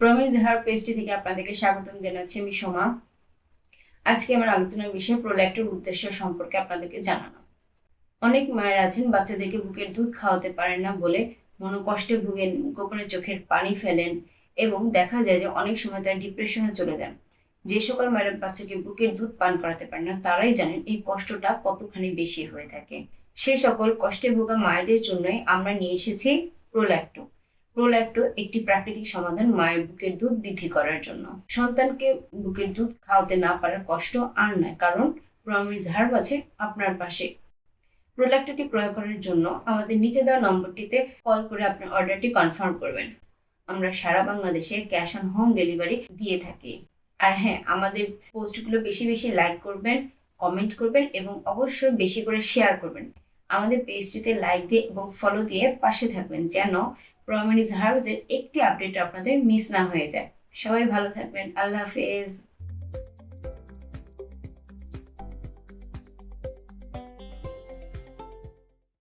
Promise hair পেস্টটি থেকে আপনাদেরকে স্বাগতম জানাচ্ছি আমি সোমা। আজকে আমার আলোচনার বিষয় প্রোল্যাক্টের উদ্দেশ্য সম্পর্কে আপনাদেরকে জানানো। অনেক মায়ের আছেন, বাচ্চাদেরকে বুকের দুধ খাওয়াতে পারেন না বলে মনোকষ্টে ভুগেন গোপনে চোখের পানি ফেলেন এবং দেখা যায় যে অনেক সময় তারা ডিপ্রেশনে চলে যান। যে সকল মায়ের বাচ্চাকে বুকের দুধ পান করাতে পারেন না, তারাই জানেন এই কষ্টটা কতখানি বেশি হয়ে থাকে। সেই সকল কষ্টে ভোগা মায়েদের জন্যই আমরা নিয়ে এসেছি প্রোল্যাক্টো। প্রোল্যাক্টো একটি প্রাকৃতিক সমাধান মায়ের বুকের দুধ বৃদ্ধি করার জন্য। সন্তানকে বুকের দুধ খাওয়াতে না পারার কষ্ট আর নয়, কারণ প্রমিস হার্ব আছে আপনার পাশে। প্রোডাক্টটি প্রয়োগ করার জন্য আমাদের নিচে দেওয়া নম্বরটিতে কল করে আপনার অর্ডারটি কনফার্ম করবেন। আমরা সারা বাংলাদেশে ক্যাশ অন হোম ডেলিভারি দিয়ে থাকি। আর হ্যাঁ আমাদের পোস্টগুলো বেশি বেশি লাইক করবেন কমেন্ট করবেন এবং অবশ্যই বেশি করে শেয়ার করবেন। আমাদের পেজটিতে লাইক দিয়ে এবং ফলো দিয়ে পাশে থাকবেন, যেন প্রমিস হার্বসের একটি আপডেট আপনাদের মিস না হয়ে যায়। সবাই ভালো থাকবেন। আল্লাহ হাফেজ।